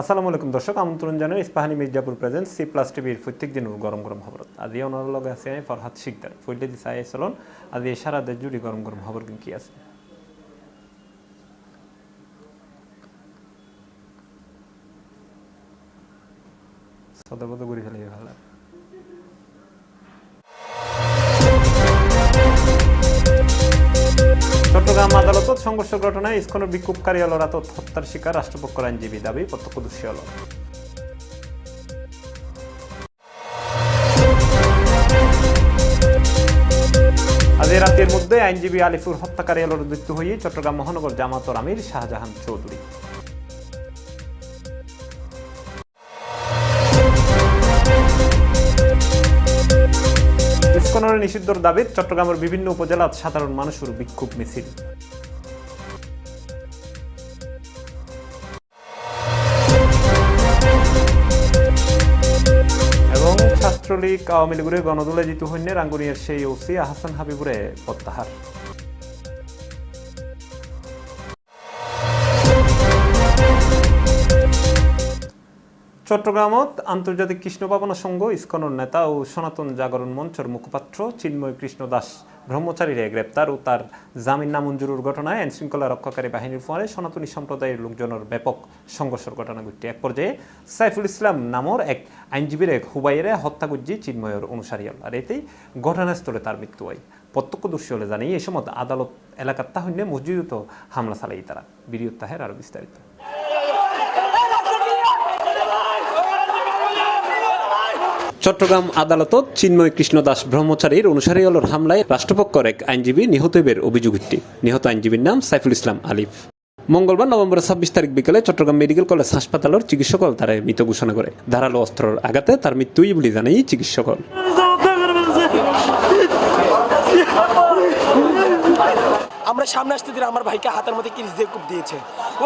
আসসালামু আলাইকুম দর্শক, আমন্ত্রণ জানাই Ispahani Mirzapur present C plus টিভির প্রত্যেক দিন গরম গরম খবর। আজি ওনার লগে আছে ফরহাদ শিকদার। ফুলতে দিছে আই চলন আজি সারা দেশ জুড়ে গরম গরম খবর কি আছে? সদবদ ঘুরে ফেলে, ভালো সংঘর্ষ ঘটনায় ইস্কনের বিক্ষোভকারী আলোরাত হত্যার শিকার, রাষ্ট্রপক্ষের আইনজীবী দাবি প্রত্যক্ষদর্শী আলো আজ রাতের মধ্যে আইনজীবী আলিফুর হত্যাকারী আলোর মৃত্যু হয়ে চট্টগ্রাম মহানগর জামাতর আমির শাহজাহান চৌধুরী। নিষিদ্ধর দাবিত চট্টগ্রামের বিভিন্ন উপজেলাত সাধারণ মানুষের বিক্ষোভ মিছিল। ছাত্রলীগ আওয়ামী লীগের গণদলে জিতু হইনে রাঙ্গুনিয়ার সেই ওসি আহসান হাবিবুরে প্রত্যাহার। চট্টগ্রামত আন্তর্জাতিক কৃষ্ণ পাবনা সংঘ, ইস্কনের নেতা ও সনাতন জাগরণ মঞ্চের মুখপাত্র চিন্ময় কৃষ্ণ দাস ব্রহ্মচারীরে গ্রেপ্তার ও তার জামিন নামঞ্জুরের ঘটনায় আইন শৃঙ্খলা রক্ষাকারী বাহিনীর ফলে সনাতনী সম্প্রদায়ের লোকজনের ব্যাপক সংঘর্ষের ঘটনা ঘটে। এক পর্যায়ে সাইফুল ইসলাম নামর এক আইনজীবীর এক হুবাইরে হত্যা করছি চিন্ময়ের অনুসারীল আর এতেই ঘটনাস্থলে তার মৃত্যু হয়। প্রত্যক্ষদর্শী হলে জানি এই সময় আদালত এলাকার তাহলে মসজিদত হামলা চালাই তারা। বিরিয়ত তাহের আরও বিস্তারিত। চট্টগ্রাম আদালতত চিন্ময় কৃষ্ণ দাস ব্রহ্মচারীর অনুসারী আলোর হামলায় রাষ্ট্রপক্ষের এক আইনজীবী নিহত হইবের অভিযোগ উঠটি নিহত আইনজীবীর নাম সাইফুল ইসলাম আলিফ। মঙ্গলবার নভেম্বর ছাব্বিশ তারিখ বিকেলে চট্টগ্রাম মেডিকেল কলেজ হাসপাতালের চিকিৎসকল তার মৃত ঘোষণা করে। ধারালো অস্ত্রের আঘাতে তার মৃত্যুই বলে জানাই চিকিৎসকল আমরা সামনে আসতে দিলে আমার ভাইকে হাতের মধ্যে কিরিজ দিয়ে কূপ দিয়েছে।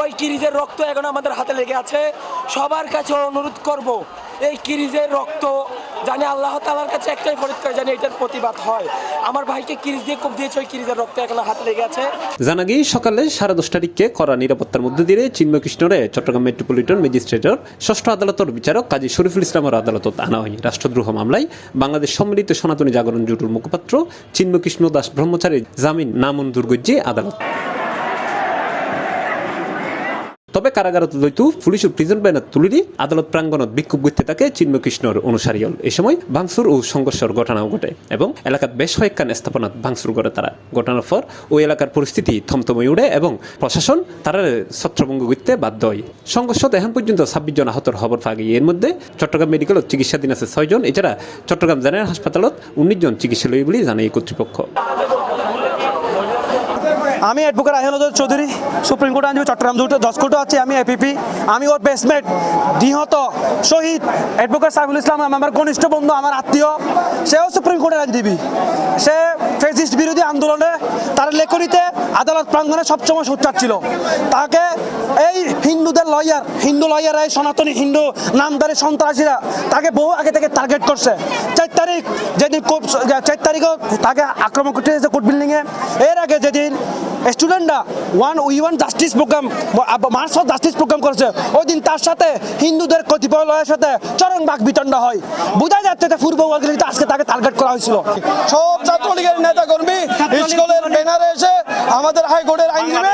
ওই কিরিজের রক্ত এখন আমাদের হাতে লেগে আছে। সবার কাছে অনুরোধ করব এই কিরিজের রক্ত, জানি আল্লাহ তালার কাছে একটাই ফরিদ করে, জানি এটার প্রতিবাদ হয়। আমার ভাইকে কিরিজ দিয়ে কূপ দিয়েছে, ওই কিরিজের রক্ত এখন হাতে লেগে আছে। জানা গিয়ে সকালে সাড়ে দশটার দিকে কড়া নিরাপত্তার মধ্যে দিয়ে চিন্ময় কৃষ্ণরে চট্টগ্রাম মেট্রোপলিটন ম্যাজিস্ট্রেটের, ষষ্ঠ আদালতের বিচারক কাজী শরীফুল ইসলামের আদালতত আনা হয় রাষ্ট্রদ্রোহ মামলায় বাংলাদেশ সম্মিলিত সনাতনী জাগরণ জোটের মুখপাত্র চিন্ময় কৃষ্ণ দাস ব্রহ্মচারীর জামিন নামঞ্জুর গজ্জে আদালত। তবে কারাগারত দৈতু পুলিশ প্রিজন ব্যানার তুলিরি আদালত প্রাঙ্গণত বিক্ষোভ করতে থাকে চিন্ময় কৃষ্ণর অনুসারীল এই সময় ভাঙচুর ও সংঘর্ষের ঘটনাও ঘটে এবং এলাকার বেশ কয়েকখান স্থাপনাত ভাঙচুর করে তারা। ঘটনার পর ওই এলাকার পরিস্থিতি থমথমে উঠে এবং প্রশাসন তারা ছত্রভঙ্গ করতে বাধ্য হয়। সংঘর্ষত এখন পর্যন্ত ছাব্বিশ জন আহতর খবর পাওয়া এর মধ্যে চট্টগ্রাম মেডিকেলত চিকিৎসাধীন আছে ছয়জন এছাড়া চট্টগ্রাম জেনারেল হাসপাতালত উনিশ জন চিকিৎসালয় বলে জানাই কর্তৃপক্ষ। আমি advocate Ahil Chowdhury, supreme court আইনজীবী চট্টগ্রাম দশ কোর্টও আছে আমি এপিপি আমি ওর বেসমেট নিহত, শহীদ, অ্যাডভোকেট সাইফুল ইসলাম আমার ঘনিষ্ঠ বন্ধু, আমার আত্মীয়। সেও সুপ্রিম কোর্টের আইনজীবী। সে ফেসিস্ট বিরোধী আন্দোলনে তার লেখনীতে আদালত প্রাঙ্গণে সবসময় সোচ্চার ছিল। তাকে এই হিন্দুদের লয়ার হিন্দু লয়ার এই সনাতনী হিন্দু নামদারি সন্ত্রাসীরা তাকে বহু আগে থেকে টার্গেট করছে। চার তারিখ যেদিন চার তারিখও তাকে আক্রমণ করতে কোর্ট বিল্ডিংয়ে এর আগে যেদিন স্টুডেন্টরা one we want justice program march for justice program করেছে। ওই দিন তার সাথে হিন্দুদের কতিপয় লয়ের সাথে চরম বাক বিতণ্ড হয়। বোঝা যাচ্ছে যে পূর্ব বঙ্গলিতে আজকে তাকে টার্গেট করা হয়েছিল। সব ছাত্রলীগের নেতা কর্মী স্কুলের ব্যানারে এসে আমাদের হাইকোর্টের আইনজীবী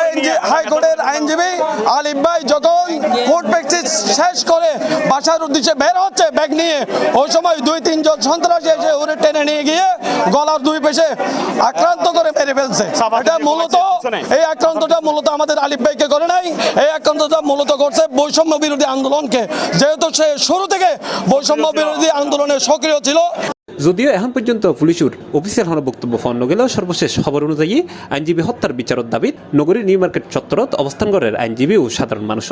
আইনজী- হাইকোর্টের আইনজীবী আলিফ ভাই যখন কোর্ট প্র্যাকটিস শেষ করে বাসার উদ্দেশ্যে বের হচ্ছে ব্যাগ নিয়ে ওই সময় দুই তিনজন সন্ত্রাসী এসে ওরে টেনে নিয়ে গিয়ে গলার দুই পেশে আক্রান্ত করে মেরে ফেলছে। এটা মূলত এই আক্রান্তটা মূলত আমাদের আলিফ ভাইকে করে নাই এই আক্রান্তটা মূলত করছে বৈষম্য বিরোধী আন্দোলনকে। যেহেতু সে শুরু থেকে বৈষম্য বিরোধী আন্দোলনে সক্রিয় ছিল। যদিও এখন পর্যন্ত পুলিশের অফিসিয়াল হন বক্তব্য পাওয়া গেলেও সর্বশেষ খবর অনুযায়ী আইনজীবী হত্যার বিচারত দাবিত নগরীর নিউ মার্কেট চত্বরত অবস্থান করেন আইনজীবী ও সাধারণ মানুষ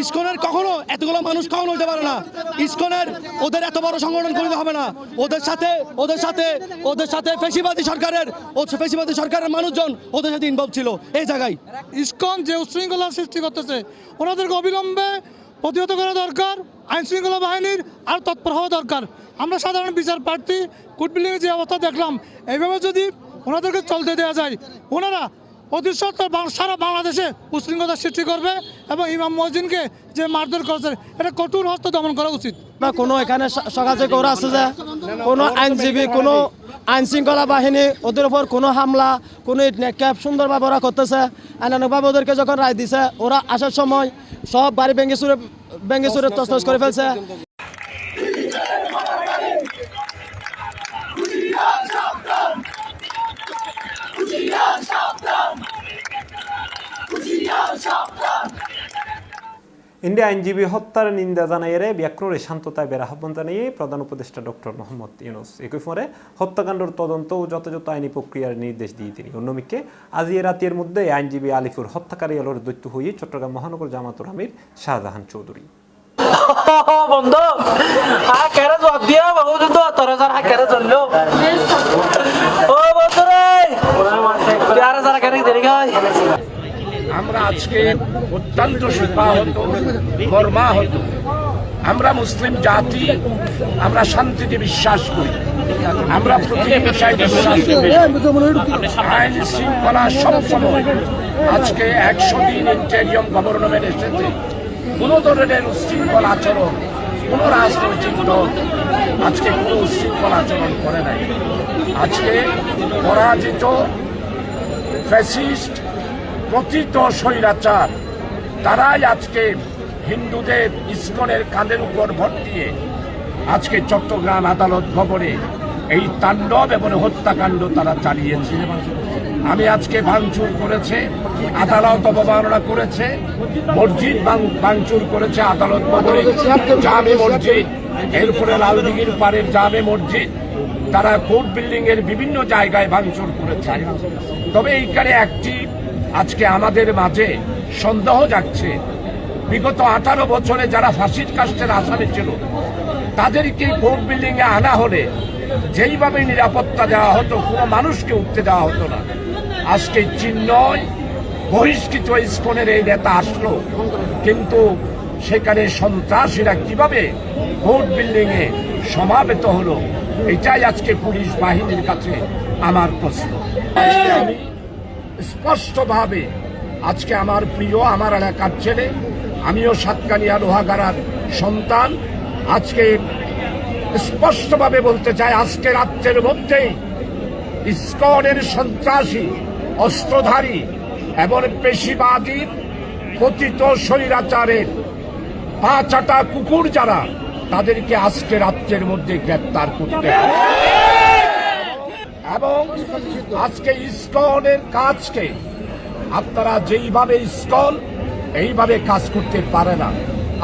ইস্কনের কখনো এতগুলো মানুষ কখনো হতে পারে না। ইস্কনের ওদের এত বড় সংগঠন করতে হবে না। ওদের সাথে ওদের সাথে ওদের সাথে ফেসিবাদী সরকারের ফেসিবাদী সরকারের মানুষজন ওদের সাথে ইনভলভ ছিল এই জায়গায়। ইস্কন যে উশৃঙ্খলা সৃষ্টি করতেছে, ওনাদেরকে অবিলম্বে প্রতিহত করা দরকার, আইন শৃঙ্খলা বাহিনীর আর তৎপর হওয়া দরকার। আমরা সাধারণ বিচার প্রার্থী কোর্ট বিল্ডিংয়ের যে অবস্থা দেখলাম, এইভাবে যদি ওনাদেরকে চলতে দেওয়া যায়, ওনারা অতি সত্তর সারা বাংলাদেশে উশৃঙ্খলা সৃষ্টি করবে এবং ইমাম মসজিদকে যে মারধর করেছে, এটা কঠোর হস্ত দমন করা উচিত। বা কোনো এখানে সকাল থেকে ওরা আছে যে কোনো আইনজীবী, কোনো আইন শৃঙ্খলা বাহিনী ওদের উপর কোনো হামলা, কোনো ক্যাব সুন্দরভাবে ওরা করতেছে আইনানুভাবে ওদেরকে যখন রায় দিছে, ওরা আসার সময় সব বাড়ি ভেঙে চুরে ভেঙে করে ফেলছে। ইন্ডিয়া আইনজীবী হত্যার নিন্দা জানাইয়ে ব্যাক্ররে শান্ততায় বের আহ্বান জানিয়ে প্রধান উপদেষ্টা ডক্টর মোহাম্মদ ইউনুস একই ফলে হত্যাকাণ্ডের তদন্ত ও যথাযথ আইনি প্রক্রিয়ার নির্দেশ দিয়ে তিনি অন্যদিকে আজ এ রাতের মধ্যে আইনজীবী আলিফুর হত্যাকারী আলোর দৈত্য হয়ে চট্টগ্রাম মহানগর জামাতুর আমির শাহজাহান চৌধুরী বন্ধু জবাব দিয়া বহু কিন্তু তোর হাজার চলল ও বন্ধু রে চার হাজার কেরে দেরি গায় আমরা আজকে অত্যন্ত শোকাহত মর্মাহত। আমরা মুসলিম জাতি, আমরা শান্তিতে বিশ্বাস করি। আমরা আইন শৃঙ্খলা সবসময় আজকে একশো দিন ইন্টেরিয়ম গভর্নমেন্ট এসেছে। কোন ধরনের উশৃঙ্খল আচরণ, কোন রাজনৈতিক দল আজকে কোনো উশৃঙ্খল আচরণ করে নাই। আজকে পরাজিত, ফ্যাসিস্ট প্রকৃত স্বৈরাচার। তারাই আজকে হিন্দুদের ইস্কনের কাঁধের উপর ভর দিয়ে আজকে চট্টগ্রাম আদালত ভবনে এই তাণ্ডব এবং হত্যাকাণ্ড তারা চালিয়েছে। আমি আজকে ভাঙচুর করেছে, আদালত অবমাননা করেছে, মসজিদ ভাঙ- ভাঙচুর করেছে আদালত ভবনে। জামে মসজিদ, এরপরে লালদিঘির পাড়ের জামে মসজিদ, তারা কোর্ট বিল্ডিং এর বিভিন্ন জায়গায় ভাঙচুর করেছে। তবে এইখানে একটি আজকে আমাদের মাঝে সন্দেহ যাচ্ছে বিগত আঠারো বছরে যারা ফাঁসির কাস্টের আসামি ছিল তাদেরকে কোর্ট বিল্ডিং এ আনা হলে যেইভাবে নিরাপত্তা দেওয়া হতো, কোনো মানুষকে উঠতে দেওয়া হতো না। আজকে চিহ্নয় বহিষ্কৃত ইস্কনের এই নেতা আসলো, কিন্তু সেখানে সন্ত্রাসীরা কীভাবে কোর্ট বিল্ডিং এ সমাবেত হলো, এটাই আজকে পুলিশ বাহিনীর কাছে আমার প্রশ্ন। স্পষ্টভাবে, আজকে আমার প্রিয়, আমার এলাকার ছেলে, আমিও সাতকানিয়া লোহাগাড়ার সন্তান, আজকে স্পষ্টভাবে বলতে চাই, আজকে রাত্রের মধ্যেই ইস্কনের সন্ত্রাসী, অস্ত্রধারী এবং পেশিবাদী, কথিত স্বৈরাচারের পা চাটা কুকুর যারা, তাদেরকে আজকে রাত্রের মধ্যে গ্রেপ্তার করতে হবে। এবং আজকে ইস্কনের কাজকে আপনারা যেইভাবে ইস্কন, এইভাবে কাজ করতে পারে না।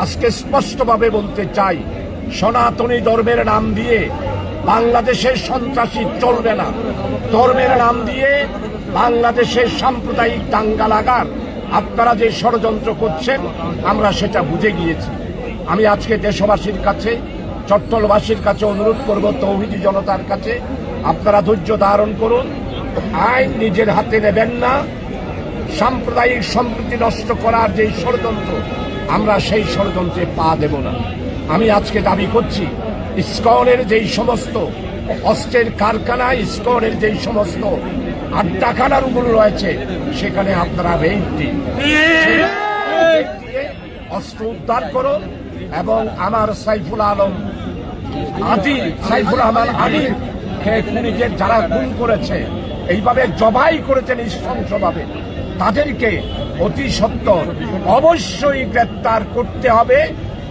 আজকে স্পষ্টভাবে বলতে চাই, সনাতনী ধর্মের নাম দিয়ে বাংলাদেশের সন্ত্রাসী চলবে না। ধর্মের নাম দিয়ে বাংলাদেশের সাম্প্রদায়িক দাঙ্গা লাগার আপনারা যে ষড়যন্ত্র করছেন, আমরা সেটা বুঝে গিয়েছি। আমি আজকে দেশবাসীর কাছে, চট্টলবাসীর কাছে অনুরোধ করব তৌহিদি জনতার কাছে আপনারা ধৈর্য ধারণ করুন। আইন নিজের হাতে নেবেন না। সাম্প্রদায়িক সম্প্রীতি নষ্ট করার যে ষড়যন্ত্র, আমরা সেই ষড়যন্ত্রে পা দেব না। আমি আজকে দাবি করছি, ইস্কনের যেই সমস্ত অস্ত্রের কারখানা, ইস্কনের যেই সমস্ত আড্ডাখানারগুলো রয়েছে, সেখানে আপনারা দিয়ে অস্ত্র উদ্ধার করুন এবং আমার সাইফুল আলম আদি সাইফুর রহমান খুনিদের যারা খুন করেছে, এইভাবে জবাই করেছেন নৃশংসভাবে তাদেরকে অতি সত্তর অবশ্যই গ্রেপ্তার করতে হবে।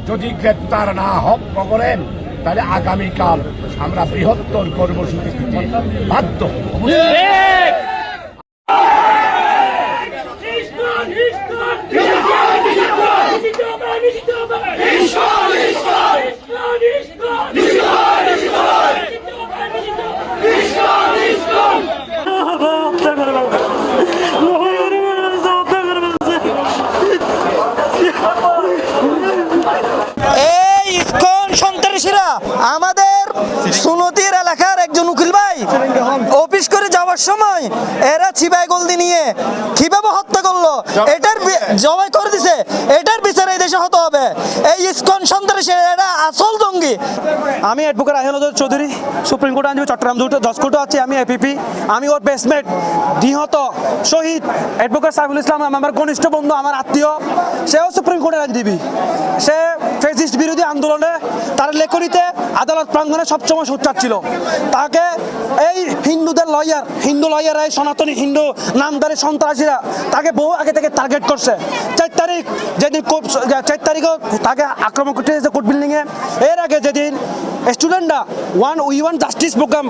যদি গ্রেপ্তার না হক করেন তাহলে আগামীকাল আমরা বৃহত্তর কর্মসূচি বাধ্য হব। এই ইসকন সন্ত্রাসীরা আমাদের সুনতির এলাকার একজন উকিল ভাই অফিস করে যাওয়ার সময় এরা ছিবাই গলদি নিয়ে কীভাবে হত্যা করল এটার বি- জবাই করে দিছে। এটার বিচারে এই দেশে হতে হবে। এই ইস্কন সন্ত্রাসের এরা আসল জঙ্গি? আমি advocate Ahil Chowdhury, supreme court আইনজীবী চট্টগ্রাম জজ কোর্টও আছি, আমি এপিপি আমি ওর বেসমেট নিহত, শহীদ অ্যাডভোকেট সাইফুল ইসলাম, আমার ঘনিষ্ঠ বন্ধু, আমার আত্মীয়, সেও সুপ্রিম কোর্টের আইনজীবী। সে ফেসিস্ট বিরোধী আন্দোলনে তার লেখনীতে আদালত প্রাঙ্গণে সবসময় সোচ্চার ছিল। তাকে এই হিন্দুদের লয়ার হিন্দু লয়ার এই সনাতনী হিন্দু নামদারি সন্ত্রাসীরা তাকে বহু আগে থেকে টার্গেট করছে। চার তারিখ, যেদিন চার তারিখও তাকে আক্রমণ করতে এসেছে কোর্ট বিল্ডিংয়ে এর আগে যেদিন স্টুডেন্টরা one we want justice program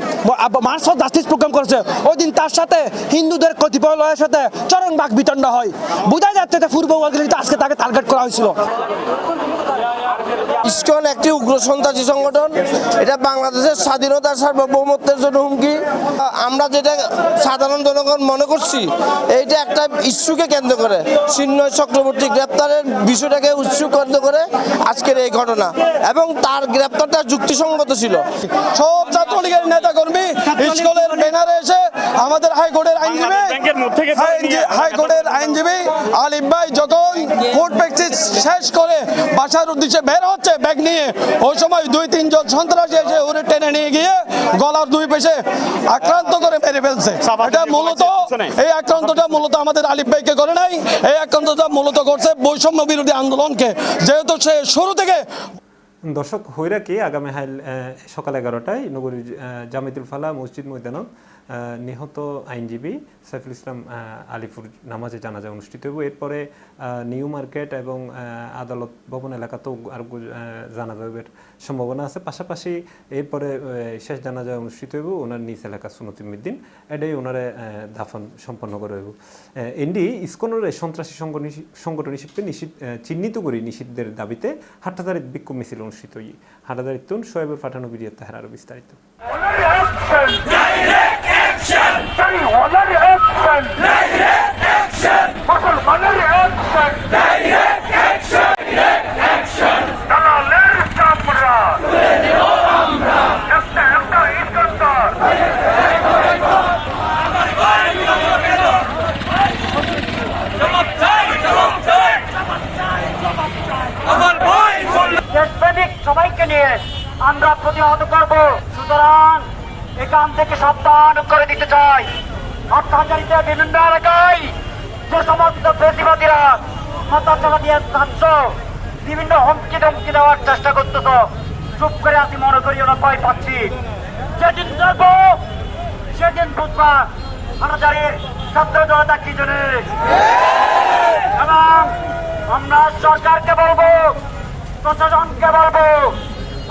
march justice program করেছে ওই দিন তার সাথে হিন্দুদের কতিপয় লয়ের সাথে চরম বাক বিতণ্ডা হয়। বোঝা যাচ্ছে যে পূর্ব ওয়ার্গলিতে আজকে তাকে টার্গেট করা হয়েছিল। ইসকন একটি উগ্র সন্ত্রাসী সংগঠন, এটা বাংলাদেশের স্বাধীনতার সার্বভৌমত্বের জন্য হুমকি। আমরা যেটা সাধারণ জনগণ মনে করছি, এইটা একটা ইস্যুকে কেন্দ্র করে চিন্ময় চক্রবর্তী গ্রেপ্তারের বিষয়টাকে উৎসুক কেন্দ্র করে আজকের এই ঘটনা। এবং তার গ্রেপ্তারটা যুক্তিসঙ্গত ছিল। সব ছাত্রলীগের নেতা কর্মী স্কুলের ব্যানারে এসে আমাদের হাইকোর্টের আইনজীবী হাইকোর্টের আইনজীবী আলিফ ভাই যখন কোর্ট প্র্যাকটিস শেষ করে বাসার উদ্দেশ্যে বের হচ্ছে ব্যাগ নিয়ে ওই সময় দুই তিনজন সন্ত্রাসী এসে ওরে টেনে নিয়ে গিয়ে গলার দুই পেশে আক্রান্ত করে মেরে ফেলছে। এটা মূলত এই আক্রান্তটা মূলত আমাদের আলিফ ভাইকে করে নাই। এই আক্রান্তটা মূলত করছে বৈষম্য বিরোধী আন্দোলনকে। যেহেতু সে শুরু থেকে। দর্শক হইরা কি আগামী সকাল এগারোটায় নগরীর জামিদুল ফালা মসজিদ ময়দানত আহ, নিহত আইনজীবী সাইফুল ইসলাম আলিপুর নামাজে জানাজা অনুষ্ঠিত হবে এরপরে নিউ মার্কেট এবং আদালত ভবন এলাকাতেও আর জানাজা হইবার সম্ভাবনা আছে। পাশাপাশি এরপরে শেষ জানাজা অনুষ্ঠিত হইব ওনার নিজ এলাকা সুনতি মিদ্দিন। এটাই ওনারে দাফন সম্পন্ন করে হইব। এন্ডি ইসকনের সন্ত্রাসী সংগঠন- সংগঠন হিসেবে নিষিদ্ধ চিহ্নিত করে নিষিদ্ধের দাবিতে হাটহাজারিত বিক্ষোভ মিছিল অনুষ্ঠিত তুন সোহেবের পাঠানো ভিডিও তাহার আরও বিস্তারিত। দেশপ্রেমিক সবাইকে নিয়ে আমরা প্রতিহত করব। সুতরাং এখান থেকে সাবধান করে দিতে চাই। অর্থাচারিতে বিভিন্ন এলাকায় যে সমস্ত বেশিবাদীরা মাথা চালা দিয়ে থাকছ বিভিন্ন হুমকি ধমকি দেওয়ার চেষ্টা করতেছ। চুপ করে আছি, মনে করি ওরা ভয় পাচ্ছি। যেদিন দেখব, সেদিন বুঝবা হাটাচারির ছাত্র জনতা কি জিনিস এবং আমরা সরকারকে বলব, প্রশাসনকে বলব,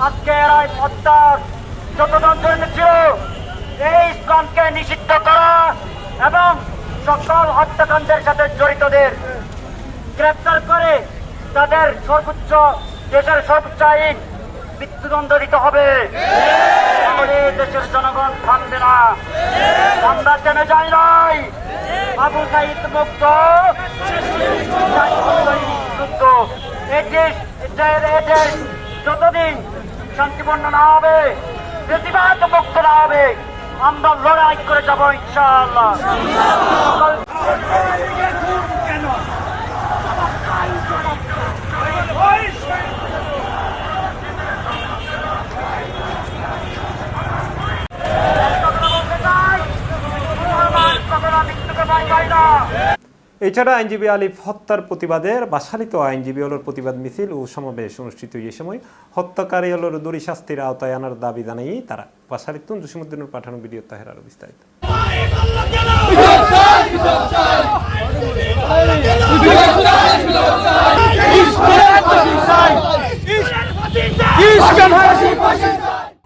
আজকে এরা এই যতজন ছিল। এই ইসলামকে নিষিদ্ধ করা এবং সকল হত্যাকাণ্ডের সাথে জড়িতদের গ্রেপ্তার করে তাদের সর্বোচ্চ, দেশের সর্বোচ্চ আইন মৃত্যুদণ্ড দিতে হবে। দেশের জনগণ থামবে না। আমরা থেমে যাই নাই? আবু সাইদ মুক্ত। এদের এদের যতদিন শান্তিপূর্ণ না হবে বেশিরভাগ মুক্ত না হবে আমরা লড়াই করে যাব ইনশাআল্লাহ। এছাড়া আইনজীবী আলিফ হত্যার প্রতিবাদে বাসালিত আইনজীবী হলোর প্রতিবাদ মিছিল ও সমাবেশ অনুষ্ঠিত এই সময় হত্যাকারী হলোর দড়ি শাস্তির আওতায় আনার দাবি জানাই তারা বাসালিতুন জসিমুদ্দিনের পাঠানো ভিডিও তাহের আরও বিস্তারিত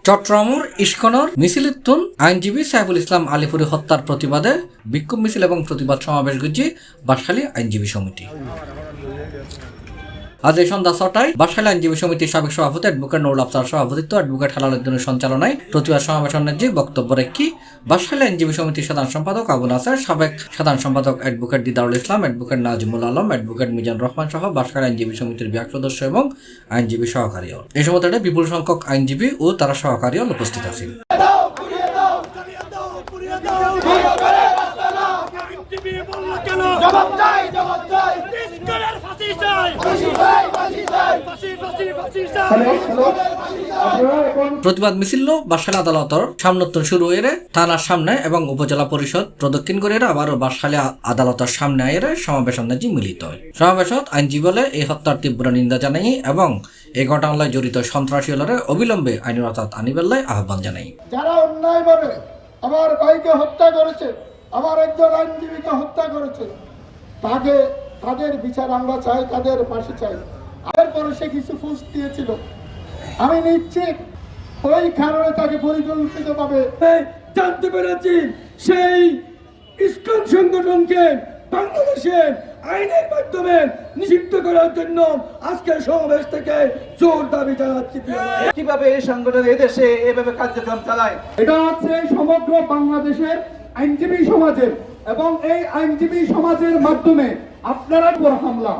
চট্টগ্রামের ইস্কনর মিছিল উত্তুন আইনজীবী সাইফুল ইসলাম আলিপুরি হত্যার প্রতিবাদে বিক্ষোভ মিছিল এবং প্রতিবাদ সমাবেশ গুজি বাটখালী আইনজীবী সমিতি। আজ এই সন্ধ্যা ছটায় বাসখালী আইনজীবী সমিতির সাবেক সভাপতি অ্যাডভোকেট নুরুল আফসার সভাপতিত্ব অ্যাডভোকেট হালাল উদ্দিনের সঞ্চালনায় প্রতিবাদ সমাবেশ অন্যায্য বক্তব্য রেখে বাসখালী আইনজীবী সমিতির সাধারণ সম্পাদক আবুল হাসান সাবেক সাধারণ সম্পাদক advocate Didarul Islam advocate Nazimul Alam advocate Mizan Rahman সহ বাসখালী আইনজীবী সমিতির বিভাগ সদস্য এবং আইনজীবী সহকারীও এই সময় বিপুল সংখ্যক আইনজীবী ও তারা সহকারীও উপস্থিত আছেন জবাব চাই জবাব চাই ফাঁসি ফাঁসি চাই প্রতিবাদ মিছিল বাসালে আদালতর সামনত্তন শুরু হয়ে থানার সামনে এবং উপজেলা পরিষদ প্রদক্ষিণ করে আবারও বাসালে আদালতের সামনে আইরে সমাবেশ অন্যাজি মিলিত হয়। সমাবেশত আইনজীবী বলে এই হত্যার তীব্র নিন্দা জানাই এবং এই ঘটনায় জড়িত সন্ত্রাসী হলরে অবিলম্বে আইনের অর্থাৎ আনিবেল্লায় আহ্বান জানাই। যারা অন্যায়ভাবে আমার ভাইকে হত্যা করেছে আমার একজন আইনজীবীকে হত্যা করেছে তাকে তাদের বিচার আমরা চাই তাদের পাশে চাই। এরপরে সে কিছু ফুস দিয়েছিল। আমি নিশ্চিত ওই কারণে তাকে পরিকল্পিতভাবে জানতে পেরেছি সেই ইস্কন সংগঠনকে বাংলাদেশের আইনের মাধ্যমে নিষিদ্ধ করার জন্য আজকের সমাবেশ থেকে জোর দাবি জানাচ্ছি। কীভাবে এই সংগঠন এদেশে এভাবে কার্যক্রম চালায়? এটা হচ্ছে সমগ্র বাংলাদেশের আইনজীবী সমাজের এবং এই আইনজীবী সমাজের মাধ্যমে আপনারা উপর হামলা।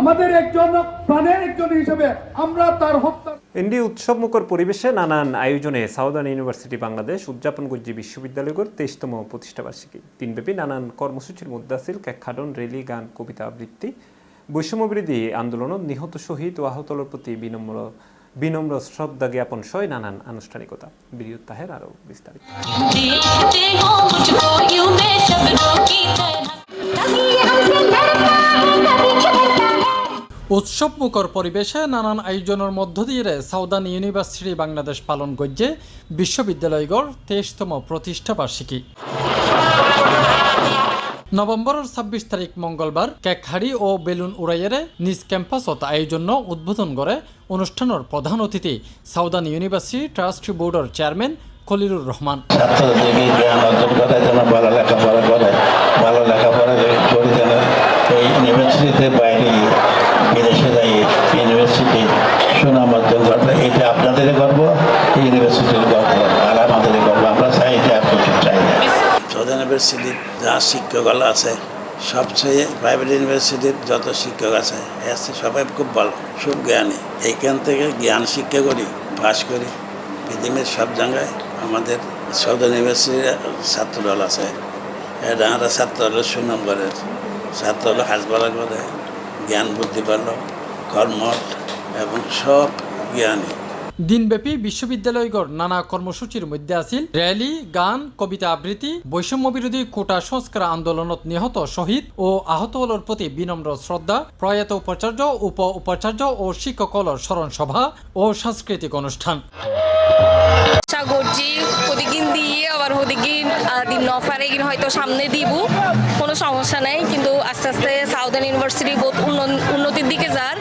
আমাদের একজন প্রাণের একজন হিসেবে আমরা তার হত্যা এনডি উৎসব মুখর পরিবেশে নানান আয়োজনে সাউদার্ন ইউনিভার্সিটি বাংলাদেশ উদযাপন করছে বিশ্ববিদ্যালয়গুলোর তেইশতম প্রতিষ্ঠাবার্ষিকী। দিনব্যাপী নানান কর্মসূচির মধ্যে আছিল কেখাডন রেলি গান কবিতা আবৃত্তি বৈষম্যবিরোধী আন্দোলনত নিহত শহীদ ও আহতলের প্রতি বিনম্র বিনম্র শ্রদ্ধা জ্ঞাপন সহ নানান আনুষ্ঠানিকতা। বিরিয়ত তাহের আরও বিস্তারিত। উৎসব মুখর পরিবেশে নানান আয়োজনের মধ্য দিয়ে সাউদার্ন ইউনিভার্সিটি বাংলাদেশ পালন করছে বিশ্ববিদ্যালয়গড় তেইশতম প্রতিষ্ঠা বার্ষিকী। নভেম্বরের ছাব্বিশ তারিখ মঙ্গলবার কেকহাড়ি ও বেলুন উড়াইয়েরে নিজ ক্যাম্পাসত আয়োজন উদ্বোধন করে অনুষ্ঠানের প্রধান অতিথি সাউদার্ন ইউনিভার্সিটি ট্রাস্টি বোর্ডের চেয়ারম্যান খলিলুর রহমান। ভালো লেখাপড়া ইউনিভার্সিটির যা শিক্ষকগুলো আছে, সবচেয়ে প্রাইভেট ইউনিভার্সিটির যত শিক্ষক আছে চেয়ে সবাই খুব ভালো, খুব জ্ঞানী। এইখান থেকে জ্ঞান শিক্ষা করি পাস করি। পৃথিবীর সব জায়গায় আমাদের সৌদান ইউনিভার্সিটির ছাত্রদল আছে। আমরা ছাত্রদল সুনাম করে ছাত্রদল হাসপাতাল করে জ্ঞান বুদ্ধি পারল কর্মঠ এবং সব জ্ঞানী। দিনব্যাপী বিশ্ববিদ্যালয়গড় নানা কর্মসূচির মধ্যে আছিল। র্যালি, গান, কবিতা আবৃত্তি বৈষম্য বিরোধী কোটা সংস্কার আন্দোলনত নিহত শহীদ ও আহত হলর প্রতি বিনম্র শ্রদ্ধা, প্রয়াত উপাচার্য উপ উপাচার্য ও শিক্ষকলর স্মরণ সভা ও সাংস্কৃতিক অনুষ্ঠান। দিয়ে আবার দিন হয়তো সামনে দিব, কোনো সমস্যা নাই, কিন্তু আস্তে আস্তে সাউদার্ন ইউনিভার্সিটি বহুত উন্ন- উন্নতির দিকে যার।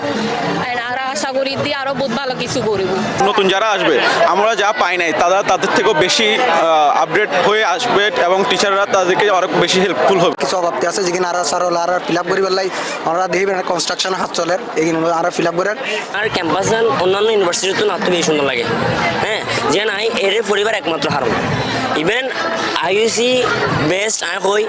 আর করি দিয়ে আরও বহুত ভালো কিছু করব। নতুন যারা আসবে আমরা যা পাই নাই তারা তাদের থেকেও বেশি আপডেট হয়ে আসবে এবং টিচাররা তাদেরকে আরও বেশি হেল্পফুল হবে। কিছু অভাবতে আছে যেখানে আর স্যার হলে আর ফিল আপ করি পেলাই আমরা দেখি কনস্ট্রাকশন হাত চলে এখানে আর ফিল আপ করে আর ক্যাম্পাস অন্যান্য ইউনিভার্সিটির তো নাতো বেশি সুন্দর লাগে। হ্যাঁ যে নাই এর পরিবার একমাত্র হারম। ইভেন আইইউসি বেস্ট আয় হই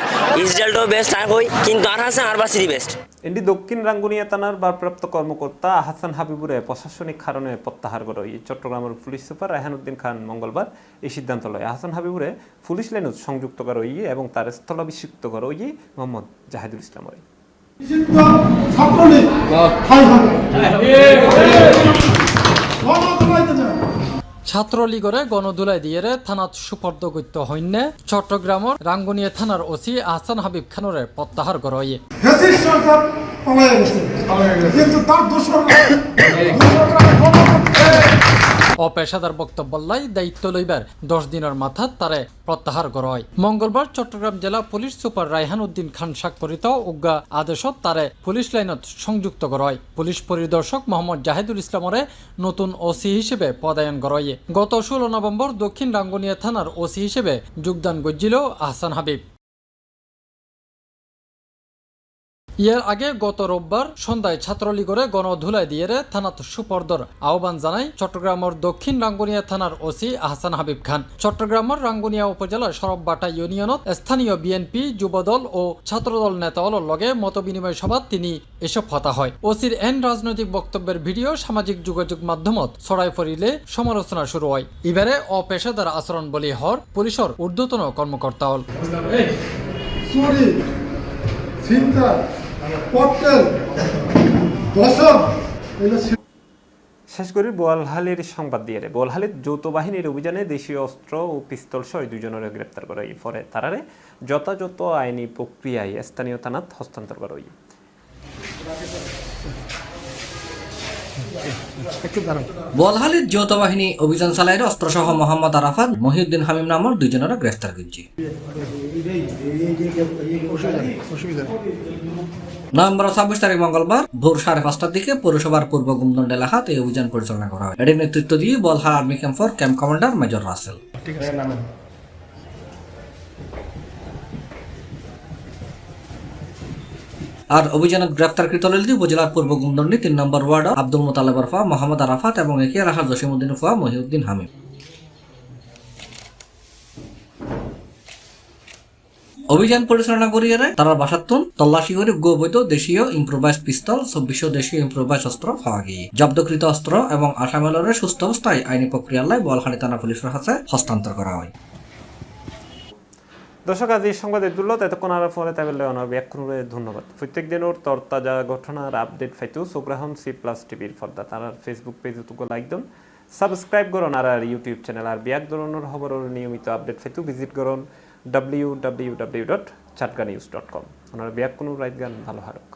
ইসরায়েলটাও বেস্ট আয় হই কিন্তু আর হাসে আর বাসিরি বেস্ট এনডি দক্ষিণ রাঙ্গুনিয়া থানার ভারপ্রাপ্ত কর্মকর্তা হাসান হাবিবুরে প্রশাসনিক কারণে প্রত্যাহার করে এই চট্টগ্রামের পুলিশ সুপার রায়হানুদ্দিন খান মঙ্গলবার এই সিদ্ধান্ত লয়। আহসান হাবিবুরে পুলিশ লাইন সংযুক্ত করা ওই এবং তার স্থলাভিষিক্ত করা ওই মোহাম্মদ জাহিদুল ইসলাম ওই। ছাত্রলীগরে গণদুলাই দিয়ে থানাত সুপর্দ করতে হইনে চট্টগ্রামের রাঙ্গুনিয়া থানার ওসি আহসান হাবিব খানরে প্রত্যাহার করা ফ্যাসিস্ট সরকার পালায় গেছে। কিন্তু তার অপেশাদার বক্তব্য লাই দায়িত্ব লইবার দশ দিনের মাথাত তারে প্রত্যাহার করা হয়। মঙ্গলবার চট্টগ্রাম জেলা পুলিশ সুপার রায়হান উদ্দিন খান স্বাক্ষরিত উজ্ঞা আদেশত তারে পুলিশ লাইনত সংযুক্ত করা হয়। পুলিশ পরিদর্শক মোহাম্মদ জাহিদুল ইসলামরে নতুন ওসি হিসেবে পদায়ন করা গত ষোলো নভেম্বর দক্ষিণ রাঙ্গুনিয়া থানার ওসি হিসেবে যোগদান গজ্জিল আহসান হাবিব। এর আগে গত রোববার সন্ধ্যায় ছাত্রলীগরে গণধুলাই দিয়ে থানাত সুপর্দর আহ্বান জানায় চট্টগ্রামের দক্ষিণ রাঙ্গুনিয়া থানার ওসি আহসান হাবিব খান। চট্টগ্রামের রাঙ্গুনিয়া উপজেলার সরববাটা ইউনিয়নত স্থানীয় বিএনপি, যুবদল ও ছাত্রদল নেতাওয়ালর লগে মতবিনিময় সভাত তিনি এসব হতা হয়। ওসির এন রাজনৈতিক বক্তব্যের ভিডিও সামাজিক যোগাযোগ মাধ্যমত ছড়াই পড়িলে সমালোচনা শুরু হয়। এবারে অপেশাদার আচরণ বলি হর পুলিশের ঊর্ধ্বতন কর্মকর্তা হল চিন্তা। শেষ করি বোয়ালহালির সংবাদ দিয়ে বোয়ালহালির যৌথ বাহিনীর অভিযানে দেশীয় অস্ত্র ও পিস্তল সহ দুজনের গ্রেপ্তার করা হয়। পরে তারারে যথাযথ আইনি প্রক্রিয়ায় স্থানীয় থানাত হস্তান্তর করা হয়। বলহালির যৌথ বাহিনী অভিযান চালায় অস্ত্রসহ মোহাম্মদ আরাফাত মহিউদ্দিন হামিম নামর দুজনের গ্রেফতার করছে। নভেম্বর ছাব্বিশ তারিখ মঙ্গলবার ভোর সাড়ে পাঁচটার দিকে পৌরসভার পূর্ব গুমদন্ড এলাকাতে এই অভিযান পরিচালনা করা হয়। এটির নেতৃত্ব দিয়ে বলহাল army camp four camp commander major Rasel. আর অভিযানে গ্রেফতারকৃত ললিত উপজেলার পূর্ব গুমদন্ডি তিন নম্বর ওয়ার্ড আব্দুল মোতালেবর ফা মোহাম্মদ আরাফাত এবং একে রাহার জসিমুদ্দিন ফুয়া মহিউদ্দিন হামিদ অভিযান পরিচালনা করিয়ে তারা বাসাত্তন, তল্লাশি করে গোবৈধ দেশীয় ইম্প্রোভাইজ পিস্তল, চব্বিশশো দেশীয় ইম্প্রোভাইজ অস্ত্র পাওয়া গিয়ে জব্দকৃত অস্ত্র এবং আসামেলরের সুস্থ অবস্থায় আইনি প্রক্রিয়ালয় বলহানি থানা পুলিশের হাতে হস্তান্তর করা হয়। দর্শক, আজ এই সংবাদে দুর্লত এতক্ষণ আর ফলে তাবেল লেওয়ানোর ব্যাখ্যানুরে ধন্যবাদ। প্রত্যেক দিনের তরতাজা ঘটনার আপডেট ফাইতো সোগ্রাহন সি প্লাস টিভির ফর্দা তার ফেসবুক পেজ তুকো লাইক দন সাবস্ক্রাইব করুন আর আর ইউটিউব চ্যানেল আর বিয়াক ধরনের খবর নিয়মিত আপডেট ফাইতো ভিজিট করুন W W W dot Chatga news dot com ওনার বিয়াক কোনো রাইট গান ভালো হারক।